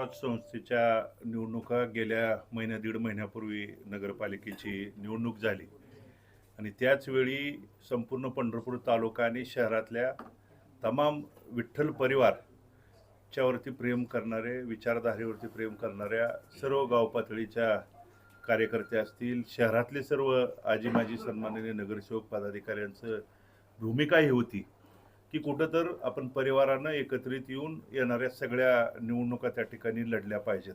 स्वराज संस्थेच्या निवडणुका गेल्या महिन्या दीड महिन्यापूर्वी नगरपालिकेची निवडणूक झाली. आणि त्याचवेळी संपूर्ण पंढरपूर तालुका आणि शहरातल्या तमाम विठ्ठल परिवारच्यावरती प्रेम करणारे विचारधारेवरती प्रेम करणाऱ्या सर्व गाव पातळीच्या कार्यकर्ते असतील शहरातले सर्व आजी माजी सन्माननीय नगरसेवक पदाधिकाऱ्यांचं भूमिका ही होती. की कुठं तर आपण परिवारानं एकत्रित येऊन येणाऱ्या सगळ्या निवडणुका त्या ठिकाणी लढल्या पाहिजेत.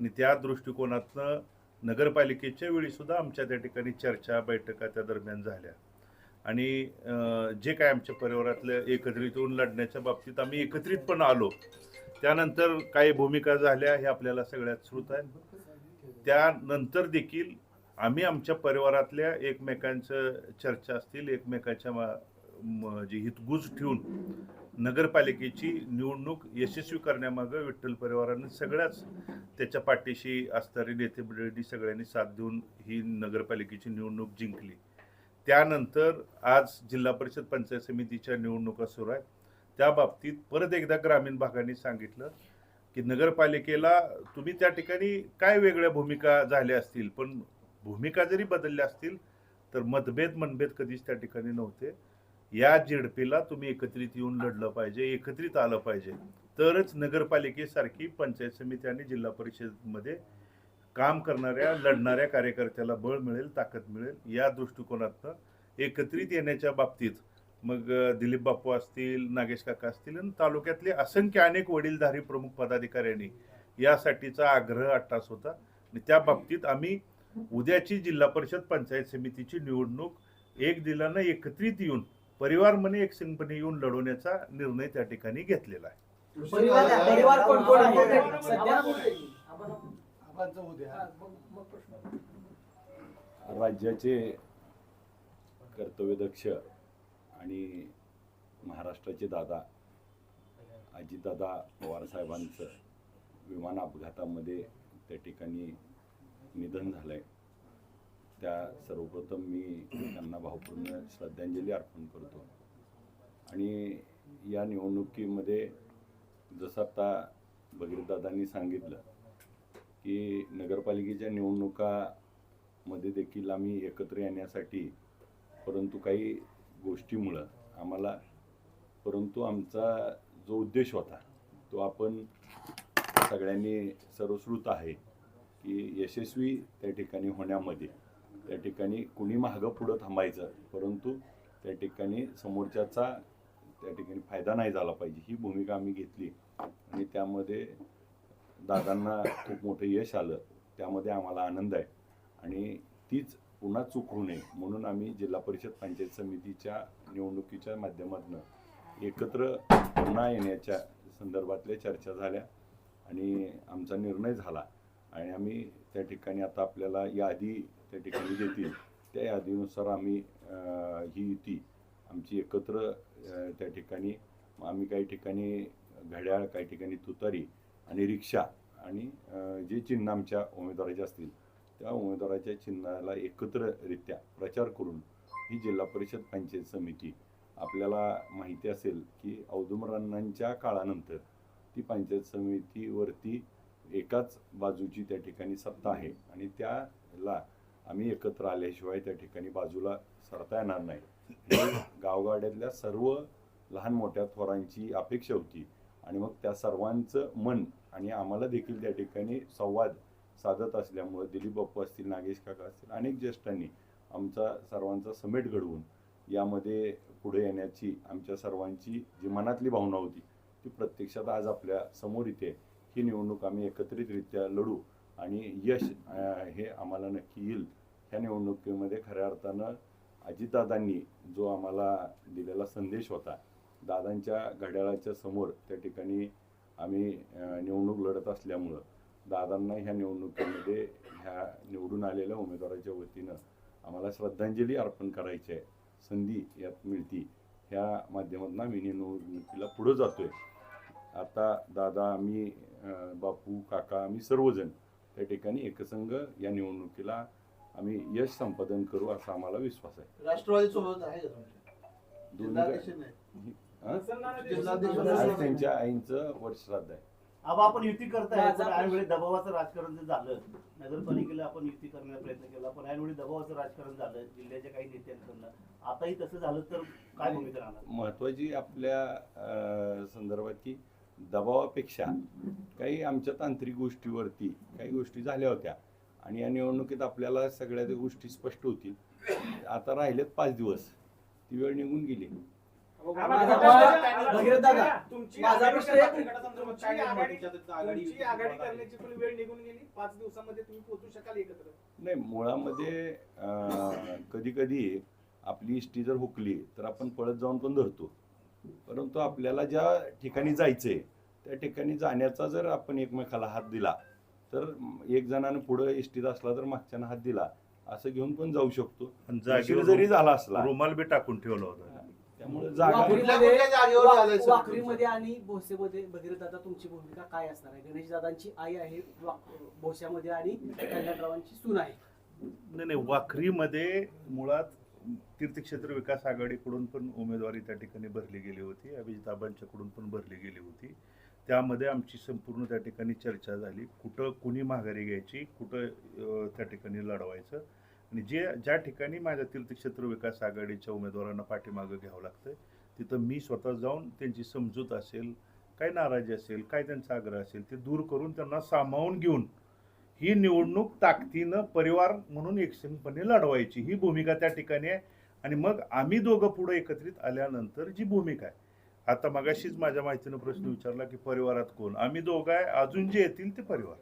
आणि त्या दृष्टिकोनातनं नगरपालिकेच्या वेळीसुद्धा आमच्या त्या ठिकाणी चर्चा बैठका त्या दरम्यान झाल्या. आणि जे काय आमच्या परिवारातल्या एकत्रित येऊन लढण्याच्या बाबतीत आम्ही एकत्रित पण आलो. त्यानंतर काही भूमिका झाल्या हे आपल्याला सगळ्यात श्रुत आहे. त्यानंतर देखील आम्ही आमच्या परिवारातल्या एकमेकांचं चर्चा असतील एकमेकांच्या मा- जी हितगुज ठेवून नगरपालिकेची निवडणूक यशस्वी करण्यामागं विठ्ठल परिवाराने सगळ्याच त्याच्या पाठीशी असणारी नेते मंडळींनी सगळ्यांनी साथ देऊन ही नगरपालिकेची निवडणूक जिंकली. त्यानंतर आज जिल्हा परिषद पंचायत समितीच्या निवडणुका सुरू आहेत. त्या बाबतीत परत एकदा ग्रामीण भागाने सांगितलं की नगरपालिकेला तुम्ही त्या ठिकाणी काय वेगळ्या भूमिका झाल्या असतील? पण भूमिका जरी बदलल्या असतील तर मतभेद मनभेद कधीच त्या ठिकाणी नव्हते. या झेडपीला तुम्ही एकत्रित येऊन लढलं पाहिजे एकत्रित आलं पाहिजे. तरच नगरपालिकेसारखी पंचायत समिती आणि जिल्हा परिषदमध्ये काम करणाऱ्या लढणाऱ्या कार्यकर्त्याला बळ मिळेल ताकद मिळेल या दृष्टिकोनातनं एकत्रित येण्याच्या बाबतीत मग दिलीप बाप्पू असतील नागेश काका असतील आणि तालुक्यातले असंख्य अनेक वडीलधारी प्रमुख पदाधिकाऱ्यांनी यासाठीचा आग्रह अट्टास होता. आणि त्या बाबतीत आम्ही उद्याची जिल्हा परिषद पंचायत समितीची निवडणूक एक दिलानं एकत्रित येऊन परिवार म्हणे एक संघपणे येऊन लढवण्याचा निर्णय त्या ठिकाणी घेतलेला आहे. परिवार परिवार कोण कोण आहे? सध्या राज्याचे कर्तव्यदक्ष आणि महाराष्ट्राचे दादा अजितदादा पवारसाहेबांचं विमान अपघातामध्ये त्या ठिकाणी निधन झालं आहे त्या सर्वप्रथम मी त्यांना भावपूर्ण श्रद्धांजली अर्पण करतो. आणि या निवडणुकीमध्ये जसं आता भगीरदादांनी सांगितलं की नगरपालिकेच्या निवडणुकामध्ये देखील आम्ही एकत्र येण्यासाठी परंतु काही गोष्टीमुळं आम्हाला परंतु आमचा जो उद्देश होता तो आपण सगळ्यांनी सर्वश्रुत आहे की यशस्वी त्या ठिकाणी होण्यामध्ये त्या ठिकाणी कुणी मागं पुढं थांबायचं परंतु त्या ठिकाणी समोरच्याचा त्या ठिकाणी फायदा नाही झाला पाहिजे ही भूमिका आम्ही घेतली. आणि त्यामध्ये दादांना खूप मोठं यश आलं त्यामध्ये आम्हाला आनंद आहे. आणि तीच पुन्हा चूक होऊ नये म्हणून आम्ही जिल्हा परिषद पंचायत समितीच्या निवडणुकीच्या माध्यमातून एकत्र पुन्हा येण्याच्या संदर्भातल्या चर्चा झाल्या आणि आमचा निर्णय झाला. आणि आम्ही त्या ठिकाणी आता आपल्याला यादी त्या ठिकाणी देतील. त्या यादीनुसार आम्ही ही युती आमची एकत्र त्या ठिकाणी आम्ही काही ठिकाणी घड्याळ काही ठिकाणी तुतारी आणि रिक्षा आणि जे चिन्ह आमच्या उमेदवाराचे असतील त्या उमेदवाराच्या चिन्हाला एकत्ररित्या प्रचार करून ही जिल्हा परिषद पंचायत समिती आपल्याला माहिती असेल की औदुंबरांच्या काळानंतर ती पंचायत समितीवरती एकाच बाजूची त्या ठिकाणी सत्ता आहे आणि त्याला आम्ही एकत्र आल्याशिवाय त्या ठिकाणी बाजूला सरता येणार नाही. गावगाड्यातल्या सर्व लहान मोठ्या थोरांची अपेक्षा होती. आणि मग त्या सर्वांचं मन आणि आम्हाला देखील त्या ठिकाणी संवाद साधत असल्यामुळं दिलीप बाप्पू असतील नागेश काका असतील अनेक ज्येष्ठांनी आमचा सर्वांचा समेट घडवून यामध्ये पुढे येण्याची आमच्या सर्वांची जी मनातली भावना होती ती प्रत्यक्षात आज आपल्यासमोर इथे ही निवडणूक आम्ही एकत्रितरित्या लढू आणि यश हे आम्हाला नक्की येईल. ह्या निवडणुकीमध्ये खऱ्या अर्थानं अजितदादांनी जो आम्हाला दिलेला संदेश होता दादांच्या घड्याळाच्या समोर त्या ठिकाणी आम्ही निवडणूक लढत असल्यामुळं दादांना ह्या निवडणुकीमध्ये ह्या निवडून आलेल्या उमेदवाराच्या वतीनं आम्हाला श्रद्धांजली अर्पण करायची आहे संधी यात मिळती. ह्या माध्यमातून आम्ही निवडणुकीला पुढं जातोय. आता दादा आम्ही बापू काका आम्ही सर्वजण त्या ठिकाणी एकसंघ या निवडणुकीला आम्ही यश संपादन करू असा आम्हाला विश्वास आहे. राष्ट्रवादी सोबत आहे. हा? त्यांच्या आईंचं वर्षश्राद्ध आहे. अब आपण युती करताय पण ऐनवेळी दबावाचं राजकारण जे झालं नगरपालिकेला आपण युती करण्याचा प्रयत्न केला पण ऐनवेळी दबावाचं राजकारण झालं जिल्ह्याच्या काही नेत्यांकडनं. आताही तसं झालं तर काय भूमिका राहणार? महत्वाची आपल्या संदर्भात की दबावापेक्षा काही आमच्या तांत्रिक गोष्टीवरती काही गोष्टी झाल्या होत्या. आणि या निवडणुकीत आपल्याला सगळ्या त्या गोष्टी स्पष्ट होतील. आता राहिलेत पाच दिवस. ती वेळ निघून गेली. नाही मुळामध्ये कधी कधी आपली इष्टी जर हुकली तर आपण पळत जाऊन पण धरतो. परंतु आपल्याला ज्या ठिकाणी जायचंय त्या ठिकाणी जाण्याचा जर आपण एकमेकाला हात दिला तर एक जणानं पुढं इष्टीत असला तर मागच्यानं हात दिला असं घेऊन पण जाऊ शकतो. आणि जागीर जरी झाला असला. रुमाल बी टाकून ठेवला होता. त्यामुळे जागा जागेवर आणि भोसेमध्ये दादा तुमची भूमिका काय असणार आहे? गणेश दादांची आई आहे भोश्यामध्ये आणि कल्याणरावांची सून आहे. नाही नाही वाखरीमध्ये मुळात तीर्थक्षेत्र विकास आघाडीकडून पण उमेदवारी त्या ठिकाणी भरली गेली होती. अभिजिताबांच्याकडून पण भरली गेली होती. त्यामध्ये आमची संपूर्ण त्या ठिकाणी चर्चा झाली. कुठं कुणी माघारी घ्यायची कुठं त्या ठिकाणी लढवायचं आणि जे ज्या ठिकाणी माझ्या तीर्थक्षेत्र विकास आघाडीच्या उमेदवारांना पाठीमागं घ्यावं लागतं तिथं मी स्वतः जाऊन त्यांची समजूत असेल काय नाराजी असेल काय त्यांचा आग्रह असेल ते दूर करून त्यांना सामावून घेऊन ही निवडणूक ताकदीनं परिवार म्हणून एकसंघपणे लढवायची ही भूमिका त्या ठिकाणी आहे. आणि मग आम्ही दोघं पुढे एकत्रित आल्यानंतर जी भूमिका आहे आता मगाशीच माझ्या माहितीनं प्रश्न विचारला की परिवारात कोण? आम्ही दोघं आहे अजून जे येतील ते परिवार.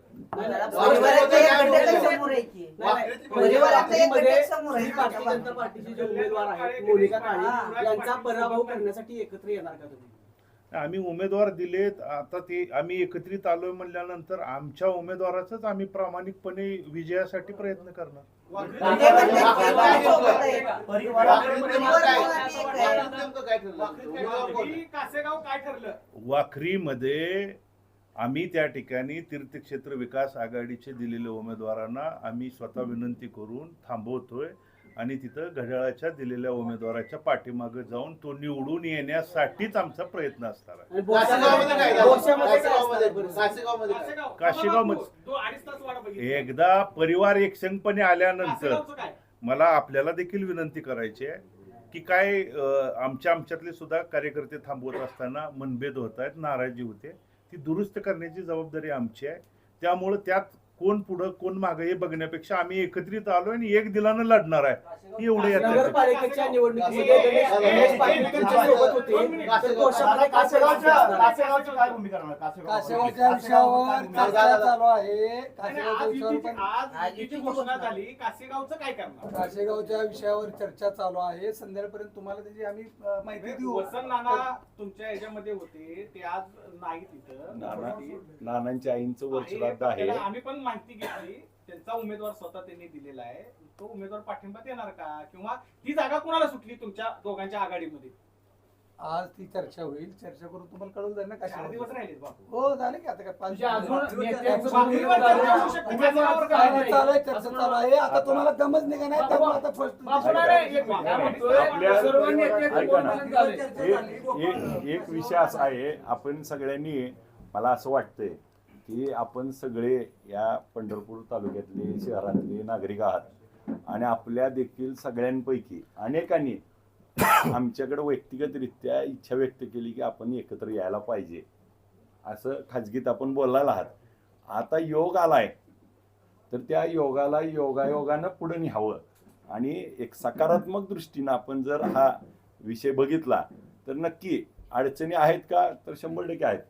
भारतीय जनता पार्टीचे जे उमेदवार आहेत मोनिका काळे यांचा पराभव करण्यासाठी एकत्र येणार का तुम्ही? आम्ही उमेदवार दिलेत. आता ते आम्ही एकत्रित आलोय म्हणल्यानंतर आमच्या उमेदवाराचाच आम्ही प्रामाणिकपणे विजयासाठी प्रयत्न करणार. वाखरीमध्ये आम्ही त्या ठिकाणी तीर्थक्षेत्र विकास आघाडीचे दिलेल्या उमेदवारांना आम्ही स्वतः विनंती करून थांबवतोय. आणि तिथं घड्याळाच्या दिलेल्या उमेदवाराच्या पाठीमागे जाऊन तो निवडून येण्यासाठीच आमचा प्रयत्न असणार आहे आणि कासेगावमध्ये काय भोश्यामध्ये झालं? भोश्यामध्ये काय असणार कासेगावमध्ये परिस्थिती? कासेगावमध्ये काय? कासेगाव कासेगाव मध्ये- तो अडीच तास वाट बघितली एकदा परिवार एकसंघपणे आल्यानंतर मला आपल्याला देखील विनंती करायची आहे की काय आमच्या आमच्यातले सुद्धा कार्यकर्ते थांबवत असताना मनभेद होत आहेत नाराजी होते ती दुरुस्त करण्याची जबाबदारी आमची आहे त्यामुळं त्यात कोण पुढं कोण मागं हे बघण्यापेक्षा आम्ही एकत्रित आलो आणि एक दिलानं लढणार आहे. एवढं. नगरपालिकेच्या काय कासेगावच्या विषयावर चर्चा चालू आहे. संध्याकाळपर्यंत तुम्हाला त्याची आम्ही माहिती देऊ. वसंत नाना तुमच्या ह्याच्यामध्ये होते. ते आज नाही तिथं नानांच्या आईंचं वर्षराध आहे. आम्ही पण माहिती घेतली त्यांचा उमेदवार स्वतः त्यांनी दिलेला आहे. तो उमेदवार पाठिंबा देणार का? किंवा ती जागा कुणाला सुटली तुमच्या दोघांच्या आघाडीमध्ये? आज ती चर्चा होईल. चर्चा करून तुम्हाला कळून जाईल ना चार दिवस राहिले बापू. हो झाले की आता काय पाच म्हणजे अजून नेत्यांचं वाकरीवर भूमिका चर्चा होऊ शकते, कासेगाववर काय चालू आहे, नाही. चालू आहे, चर्चा चालू आहे. आता तुम्हाला दमच निघा नाही त्यामुळे आता फर्स्ट बापू नाही, एक मिनिट. काय म्हणतोय? आपल्या- सर्व नेत्यांचं ऐका ना. बोलणं झालंय. एक एक- एक विषय असा आहे. आपण सगळ्यांनी मला असं वाटतंय की आपण सगळे या पंढरपूर तालुक्यातले शहरातले नागरिक आहात. आणि आपल्या देखील सगळ्यांपैकी अनेकांनी आमच्याकडे व्यक्तिगतरित्या इच्छा व्यक्त केली की आपण एकत्र यायला पाहिजे. असं खाजगीत आपण बोलायला आहात. आता योग आलाय. तर त्या योगाला योगायोगानं पुढे न्यावं. आणि एक सकारात्मक दृष्टीनं आपण जर हा विषय बघितला तर नक्की अडचणी आहेत का? तर शंभर टक्के आहेत.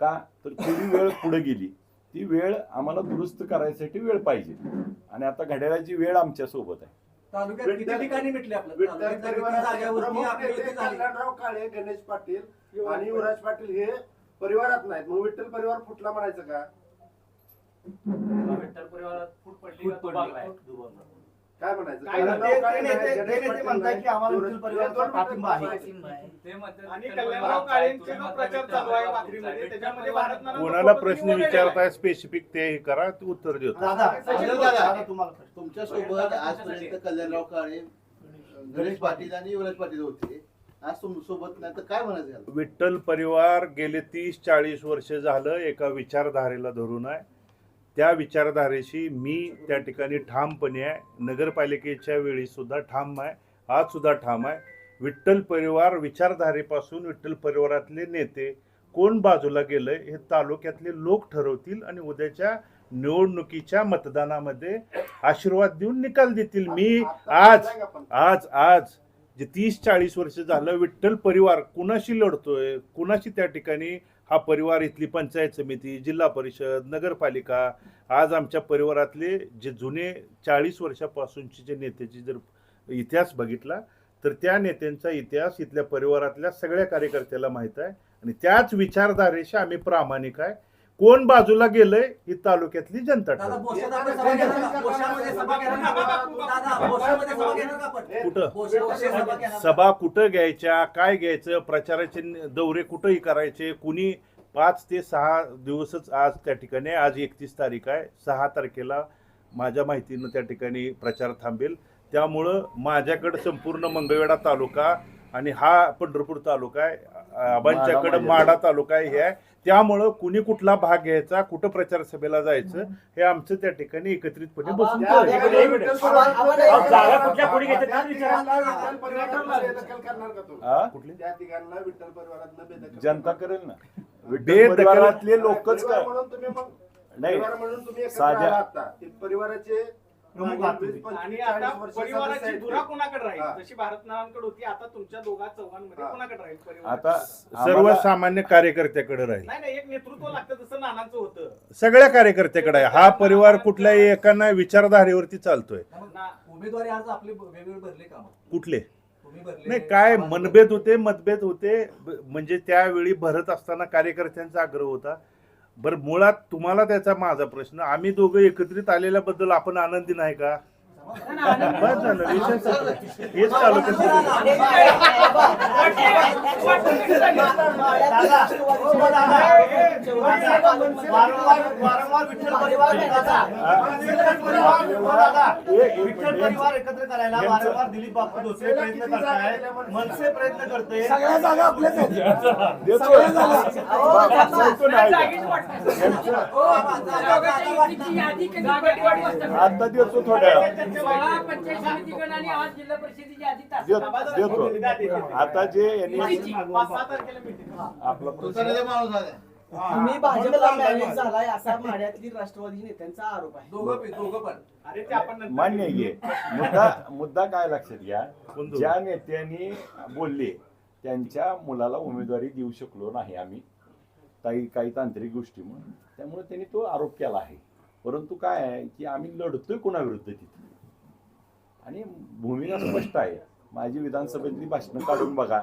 का? तर थोडी वेळ पुढे गेली. ती वेळ आम्हाला दुरुस्त करायसाठी वेळ पाहिजे. आणि आता घड्याळाची वेळ आमच्यासोबत आहे. तालुक्यात किती ठिकाणी भेटले विठ्ठल काळे गणेश पाटील आणि युवराज पाटील हे परिवारात नाहीत. मग विठ्ठल परिवार फुटला म्हणायचं का? काय म्हणायचं काय कल्याणराव ते- काळे ते नाही, नेते- गणेश ते नेते पाटील म्हणतायत नाही, की आम्हाला युवराज- विठ्ठल परिवाराचा दोन पाठिंबा आहे. पाठिंबा आहे. आणि कल्याणराव काळेंचा जो प्रचार चालू आहे वाखरीमध्ये त्याच्यामध्ये भारत नाना कोणाला प्रश्न निवडलेला. विचारताय स्पेसिफिक ते हे करा ते उत्तर देतो दादा सचिन दादा, दादा. दादा, तुम्हाला प्रश्न. तुमच्यासोबत आजपर्यंत कल्याणराव काळे गणेश पाटील आणि युवराज पाटील होते आज तुम सोबत नाही तर काय म्हणायचं याला? विठ्ठल परिवार गेले तीस चाळीस वर्ष झालं एका विचारधारेला धरून आहे त्या विचारधारेशी मी त्या ठिकाणी ठामपणे आहे. नगरपालिकेच्या वेळी सुद्धा ठाम आहे. आज सुद्धा ठाम आहे. विठ्ठल परिवार विचारधारेपासून विठ्ठल परिवारातले नेते कोण बाजूला गेलंय हे तालुक्यातले लोक ठरवतील आणि उद्याच्या निवडणुकीच्या मतदानामध्ये आशीर्वाद देऊन निकाल देतील. मी आज आज आज जे तीस चाळीस वर्ष झालं विठ्ठल परिवार कुणाशी लढतोय कुणाशी त्या ठिकाणी हा परिवार इथली पंचायत समिती जिल्हा परिषद नगरपालिका आज आमच्या परिवारातले जे जुने चाळीस वर्षापासूनचे जे नेत्याचे जर इतिहास बघितला तर त्या नेत्यांचा इतिहास इथल्या परिवारातल्या सगळ्या कार्यकर्त्याला माहीत आहे. आणि त्याच विचारधारेशी आम्ही प्रामाणिक आहे. कोण बाजूला गेलंय ही तालुक्यातली जनता कुठं? सभा कुठं घ्यायच्या काय घ्यायचं प्रचाराचे दौरे कुठंही करायचे कुणी पाच ते सहा दिवसच आज त्या ठिकाणी. आज एकतीस तारीख आहे सहा तारखेला माझ्या माहितीनं त्या ठिकाणी प्रचार थांबेल. त्यामुळं माझ्याकडं संपूर्ण मंगळवेढा तालुका आणि हा पंढरपूर तालुका आहे आबांच्याकडं माढा- माडा तालुका आहे हे आहे त्यामुळं कुणी कुठला भाग घ्यायचा कुठं प्रचार सभेला जायचं हे आमचं त्या ठिकाणी एकत्रितपणे बसून हा? जनता. करेल ना परिवारातले लोकच काय म्हणून तुम्ही मग नाही परिवार म्हणून तुम्ही एकत्र साध्या- आला आता. ते परिवाराचे प्रमुख आणि आता परिवाराची धुरा. कोणाकडे. राहील? जशी भारतनारायणकडे होती आता तुमच्या दोघा चौघांमध्ये हा. कोणाकडे राहील परिवार? आता आम्हाला- सर्वसामान्य कार्यकर्त्याकडे राहील. नाही नाही एक नेतृत्व लागतं जसं नानांचं होतं. सगळ्या कार्यकर्त्याकडे आहे. हा परिवार कुठल्याही एकाना विचारधारेवरती चालतोय. ना उमेदवारी अर्ज आपले वेगवेगळे भरले का मग? कुठले? तुम्ही भरले नाही काय मनभेद होते मतभेद होते. ब- म्हणजे त्यावेळी भरत असताना कार्यकर्त्यांचा आग्रह होता. बरं मुळात तुम्हाला त्याचा माझा प्रश्न आम्ही दोघं एकत्रित आलेल्याबद्दल आपण आनंदी नाही का? बस झालं विषय संपला. हेच चालू कसं वारंवार वारंवार विठ्ठल परिवार दादा. विठ्ठल परिवार दादा. विठ्ठल परिवार एकत्र करायला वारंवार दिलीप बापू प्रयत्न करताय मनसे प्रयत्न करते सगळ्या जागा आपल्याच आहेत. देतो. सगळ्या जागा. बाबा, सांगतो ना, ऐका. हो, बाबा, जागा- जागा वाटणार. आता देतो थोड्या वेळात. देतो आता जे यांनी पाच सहा तारखेला meeting. आपला दुसऱ्याचा माणूस आहे. तुम्ही भाजपला मॅनेज झालाय असा माढ्यातील राष्ट्रवादी नेत्यांचा आरोप आहे. दोघं बी- दोघं पण. अरे ते आपण नंतर मान्य आहे. मुद्दा मुद्दा काय लक्षात घ्या? ज्या नेत्यांनी बोलले त्यांच्या मुलाला उमेदवारी देऊ शकलो नाही आम्ही. काही काही तांत्रिक गोष्टी म्हणून. त्यामुळे त्यांनी तो आरोप केला आहे. परंतु काय आहे की आम्ही लढतोय कोणाविरुद्ध तिथे? आणि भूमिका स्पष्ट आहे. माझी विधानसभेतली भाषणं काढून बघा.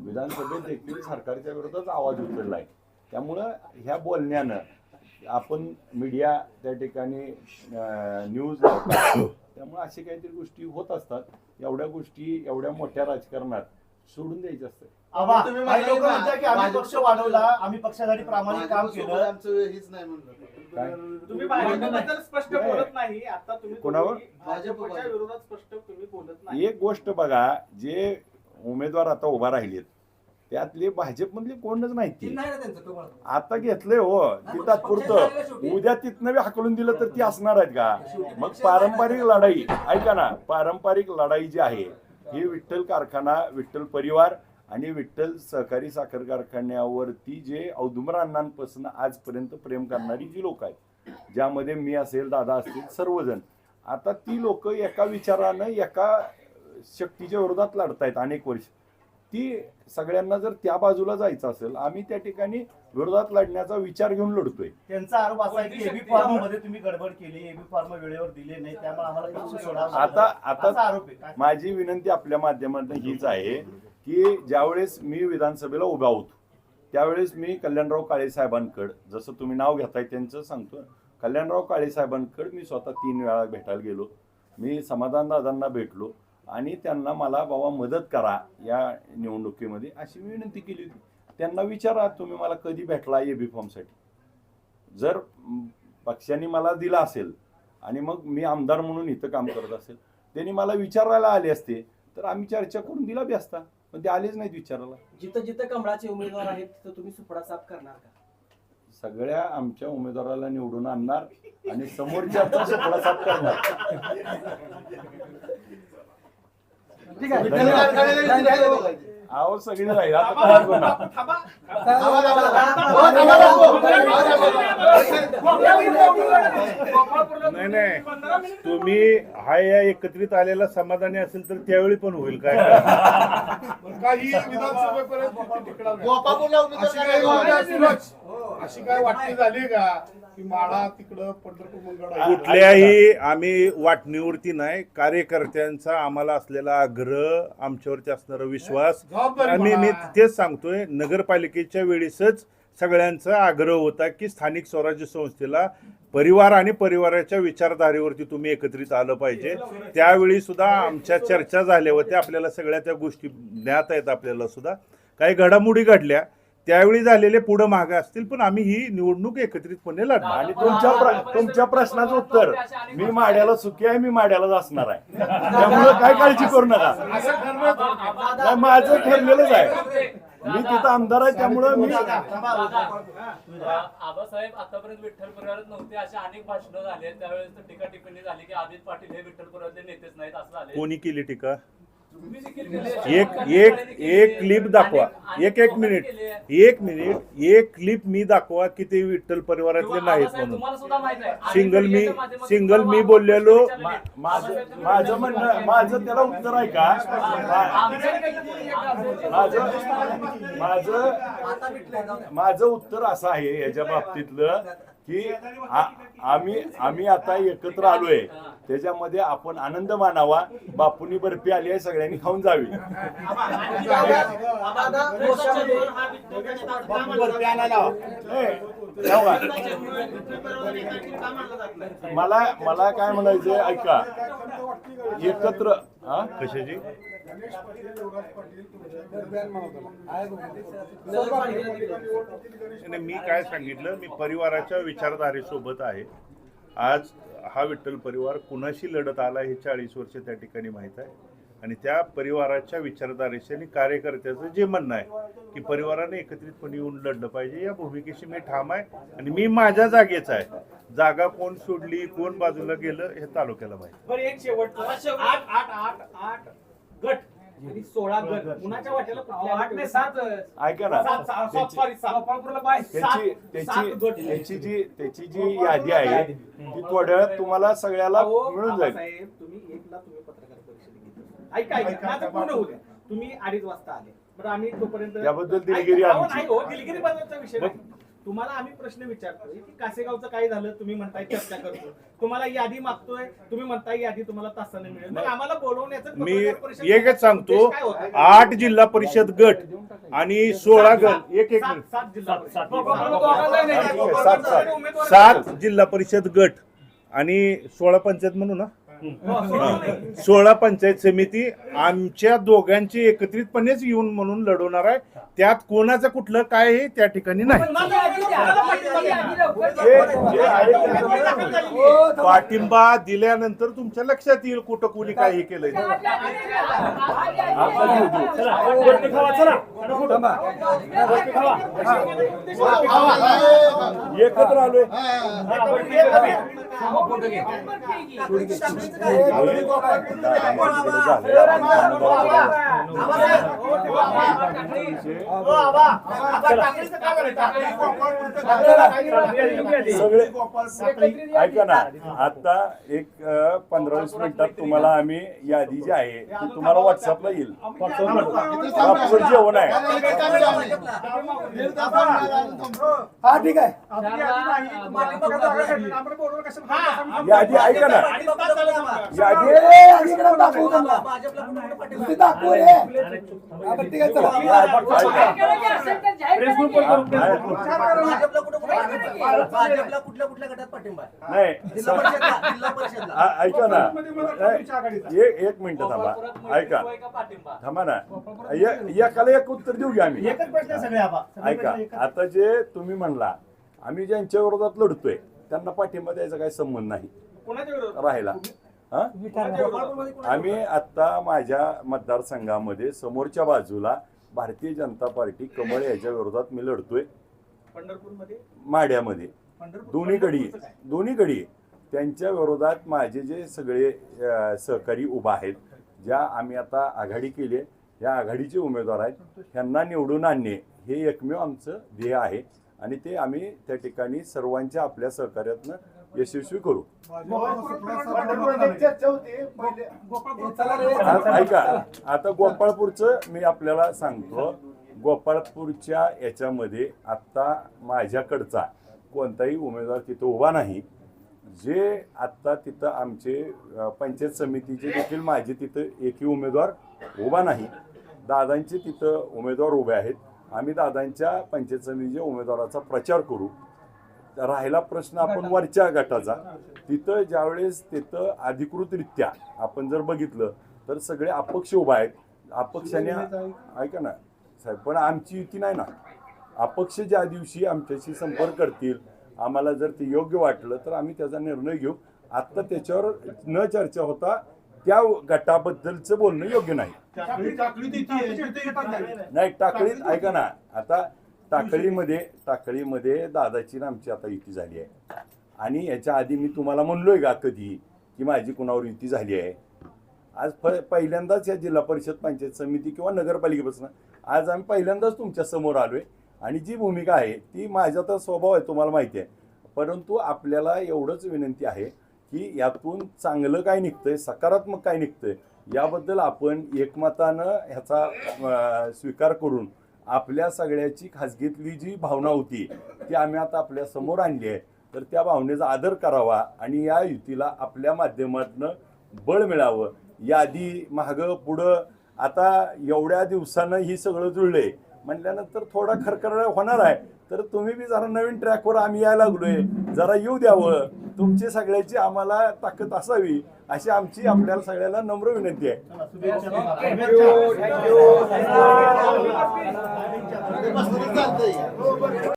विधानसभेत देखील सरकारच्या विरोधात आवाज उचलला आहे त्यामुळं ह्या बोलण्यानं आपण मीडिया त्या ठिकाणी न्यूज त्यामुळं त्यामुळे असे काहीतरी गोष्टी होत असतात. एवढ्या गोष्टी एवढ्या मोठ्या राजकारणात सोडून द्यायचं असतं आबा, तुम्ही काही लोक की आम्ही भाजप- पक्ष वाढवला आम्ही पक्षासाठी प्रामाणिक काम केलं. आमचं हेच नाही म्हणलं? तुम्ही भाजपबद्दल स्पष्ट नाही. बोलत नाही. आता तुम्ही कोणावर? भाजपच्या विरोधात स्पष्ट तुम्ही बोलत नाही. एक गोष्ट बघा जे उमेदवार आता उभा राहिलेत त्यातले भाजपमधले कोणच ती. नाही ना त्यांचं कमळ. आता घेतलंय हो ती तात्पुरतं उद्या तिथनं बी हाकलून दिलं तर ती असणार आहेत का? मग पारंपरिक लढाई ऐका ना पारंपरिक लढाई जी आहे ही विठ्ठल कारखाना विठ्ठल परिवार आणि विठ्ठल सहकारी साखर कारखान्यावरती जे औदुंबर अण्णांपासून आजपर्यंत प्रेम करणारी जी लोक आहेत ज्यामध्ये मी असेल दादा असतील सर्वजण. आता ती लोक एका विचारानं एका शक्तीच्या विरोधात लढतायत अनेक वर्ष. ती सगळ्यांना जर त्या बाजूला जायचं असेल आम्ही त्या ठिकाणी विरोधात लढण्याचा विचार घेऊन लढतोय. त्यांचा आरोप असा आहे की एबी फॉर्ममध्ये तुम्ही गडबड केली एबी फॉर्म वेळेवर दिले नाही त्यामुळे आम्हाला पक्ष सोडावा लागला. आता आता आरोप आहे. काय? माझी विनंती आपल्या माध्यमातून हीच आहे की ज्यावेळेस मी विधानसभेला उभा होतो त्यावेळेस मी कल्याणराव काळे साहेबांकडं जसं तुम्ही नाव घेताय त्यांचं सांगतो कल्याणराव काळे साहेबांकडे मी स्वतः तीन वेळा भेटायला गेलो. मी समाधान दादांना भेटलो. आणि त्यांना मला बाबा मदत करा या निवडणुकीमध्ये अशी मी विनंती केली होती. त्यांना विचारा तुम्ही मला कधी भेटला ए बी फॉर्मसाठी जर पक्षाने मला दिला असेल आणि मग मी आमदार म्हणून इथं काम करत असेल त्यांनी मला विचारायला आले असते तर आम्ही चर्चा करून दिला बी असता. पण ते आलेच नाहीत विचारायला. जिथं जिथं कमळाचे उमेदवार आहेत तिथं तुम्ही सुपडा साफ करणार का? सगळ्या आमच्या उमेदवाराला निवडून आणणार आणि समोरच्या सुपडा साफ करणार. ठीक आहे? अहो सगळी राहील आता. नाही नाही. तुम्ही हा या एकत्रित आलेला समाधानी असेल तर त्यावेळी पण होईल काय? काही विधानसभेपर्यंत अशी काय वाटणी झाली का? की माळा तिकडं पंढरपूर मंगळ कुठल्याही आम्ही वाटणीवरती नाही कार्यकर्त्यांचा आम्हाला असलेला आग्रह आमच्यावरती असणारा विश्वास आम्ही मी. तेच सांगतोय नगरपालिकेच्या वेळेसच सगळ्यांचा आग्रह होता की स्थानिक स्वराज्य संस्थेला परिवार आणि परिवाराच्या विचारधारेवरती तुम्ही एकत्रित आलं पाहिजे. त्यावेळी सुद्धा आमच्या चर्चा झाल्या होत्या आपल्याला सगळ्या त्या गोष्टी ज्ञात आहेत आपल्याला सुद्धा. काही घडामोडी घडल्या त्यावेळी झालेले पुढं मागे असतील पण आम्ही ही निवडणूक एकत्रितपणे लढणार आणि तुमच्या प्र- तुमच्या प्रश्नाचं उत्तर मी माड्याला सुखी आहे मी माड्यालाच असणार आहे त्यामुळे काय काळजी करू नका नाही, माझं ठरलेलंच आहे मी तिथं आमदार आहे त्यामुळं मी आबासाहेब आतापर्यंत विठ्ठल परिवारात नव्हते अशा अनेक भाषणं झाले त्यावेळेस तर टीका टिप्पणी झाली की अजित पाटील हे विठ्ठल परिवारातले नेतेच नाहीत असं झाले कोणी केली टीका. एक एक एक क्लिप दाखवा. एक एक मिनिट एक मिनिट एक क्लिप मी दाखवा की ते विठ्ठल परिवारातले नाहीत म्हणून. तुम्हाला सुद्धा माहीत आहे. अनेक सिंगल मी सिंगल मी बोललेलो. माझं म्हणणं माझं त्याला उत्तर आहे का? माझं माझं माझं उत्तर असं आहे याच्या बाबतीतलं. की आ- आम्ही आम्ही आता एकत्र आलोय. त्याच्यामध्ये आपण आनंद मानावा. बापूंनी बर्फी आली आहे सगळ्यांनी खाऊन जावी? मला मला काय म्हणायचंय ऐका. एकत्र कशाची? नाही मी काय सांगितलं मी परिवाराच्या विचारधारेसोबत आहे. आज हा विठ्ठल परिवार कुणाशी लढत आला हे चाळीस वर्ष त्या ठिकाणी माहीत आहे. आणि त्या परिवाराच्या विचारधारेशी आणि कार्यकर्त्याचं जे म्हणणं आहे की परिवाराने एकत्रितपणे येऊन लढलं पाहिजे या भूमिकेशी मी ठाम आहे आणि मी माझ्या जागेच आहे. जागा कोण सोडली कोण बाजूला गेलं हे तालुक्याला माहिती. बरं एक शेवटचं. आठ आठ आठ आठ गट आणि सोळा ऐका ना. सात सात त्याची- जी त्याची जी यादी आहे ती थोड्या वेळात तुम्हाला सगळ्याला मिळून जाईल बाबासाहेब, तुम्ही एकला तुम्ही पत्रकार परिषदेत घेतली. ऐका ऐका माझं पूर्ण होऊ द्या तुम्ही अडीच वाजता आले बरं आम्ही तोपर्यंत त्याबद्दल दिलगिरी ऐका, अहो, आमची. नाही हो दिलगिरी बद्दलचा विषय नाही तुम्हाला आम्ही प्रश्न विचारतोय की कासेगावचं काय झालं तुम्ही म्हणताय चर्चा करतो तुम्हाला यादी मागतोय तुम्ही म्हणताय यादी तुम्हाला तासाने मिळेल मग आम्हाला बोलवण्याचं मी पत्रकार परिषद एकच सांगतो उद्देश काय होता? आठ जिल्हा परिषद गट आणि सोळा गट एक एक सात मिनिट सात जिल्हा परिषद. सात सात उमेदवार- सात जिल्हा परिषद गट आणि सोळा पंचायत म्हणू ना हो, सोळा पंचायत समिती आमच्या दोघांची एकत्रितपणेच येऊन म्हणून लढवणार आहे. त्यात कोणाचं कुठलं काय आहे त्या ठिकाणी नाही. पाठिंबा दिल्यानंतर तुमच्या लक्षात येईल कुठं कोणी काय हे केलंय. एकत्र आलोय. हो? सगळे ऐका ना आता एक पंधरा वीस मिनिटात तुम्हाला आम्ही यादी जी आहे ती तुम्हाला व्हॉट्सअपला येईल. जेवण आहे. हा ठीक आहे. यादी ऐका ना? भाजपला कुठल्या कुठल्या गटात पाठिंबा आहे? जिल्हा परिषदला जिल्हा परिषदला. ऐका ना. एक एक मिनिट थांबा. ऐका. थांबा ना. एकाला एक उत्तर देऊ घ्या आम्ही? एकच प्रश्न सगळे आबा. सगळे ऐका. प्रश्न एकच. आता जे तुम्ही म्हणला आम्ही ज्यांच्या विरोधात लढतोय त्यांना पाठिंबा द्यायचा काही संबंध नाही. कोणाच्या विरोधात? राहिला? आम्ही आत्ता माझ्या मतदारसंघामध्ये समोरच्या बाजूला भारतीय जनता पार्टी कमळ याच्या विरोधात मी लढतोय. पंढरपूरमध्ये? माड्यामध्ये. दोन्हीकडे? दोन्हीकडे. त्यांच्या विरोधात माझे जे सगळे सहकारी उभा आहेत ज्या आम्ही आता आघाडी केली आहे या आघाडीचे उमेदवार आहेत ह्यांना निवडून आणणे हे एकमेव आमचं ध्येय आहे. आणि ते आम्ही त्या ठिकाणी सर्वांच्या आपल्या सहकार्यातनं यशस्वी करू. ऐका आता गोपाळपूरचं मी आपल्याला सांगतो. गोपाळपूरच्या याच्यामध्ये आत्ता माझ्याकडचा कोणताही उमेदवार तिथं उभा नाही. जे आत्ता तिथं आमचे पंचायत समितीचे देखील माझे तिथं एकही उमेदवार उभा नाही. दादांचे तिथं उमेदवार उभे आहेत. आम्ही दादांच्या पंचायत समितीच्या उमेदवाराचा प्रचार करू. राहिला प्रश्न आपण वरच्या गटाचा. तिथं ज्यावेळेस तिथं अधिकृतरित्या आपण जर बघितलं तर सगळे अपक्ष उभा आहेत. अपक्षाने ऐका ना साहेब पण आमची युती नाही ना. अपक्ष ज्या दिवशी आमच्याशी संपर्क करतील आम्हाला जर ते योग्य वाटलं तर आम्ही त्याचा निर्णय घेऊ. आत्ता त्याच्यावर न चर्चा होता त्या गटाबद्दलचं बोलणं योग्य नाही. नाही. टाकळीत ऐका ना. आता टाकळीमध्ये टाकळीमध्ये दादाची ना आमची आता युती झाली आहे. आणि याच्या आधी मी तुम्हाला म्हणलोय का कधी की माझी कुणावर युती झाली आहे? आज फ पहिल्यांदाच या जिल्हा परिषद पंचायत समिती किंवा नगरपालिकेपासून आज आम्ही पहिल्यांदाच तुमच्यासमोर आहे आणि जी भूमिका आहे ती माझा तर स्वभाव आहे तुम्हाला माहिती आहे. परंतु आपल्याला एवढंच विनंती आहे की यातून चांगलं काय निघतंय सकारात्मक काय निघतंय याबद्दल आपण एकमतानं ह्याचा स्वीकार करून आपल्या सगळ्याची खासगीतली जी भावना होती ती आम्ही आता आपल्यासमोर आणली आहे. तर त्या भावनेचा आदर करावा आणि या युतीला आपल्या माध्यमातनं बळ मिळावं. यादी मागं पुढं आता एवढ्या दिवसानं ही सगळं जुळलंय. म्हटल्यानंतर थोडा खरखर होणार आहे. तर तुम्ही बी जरा नवीन ट्रॅकवर आम्ही यायला लागलोय. जरा येऊ द्यावं तुमची सगळ्याची आम्हाला ताकद असावी अशी आमची आपल्याला सगळ्याला नम्र विनंती आहे.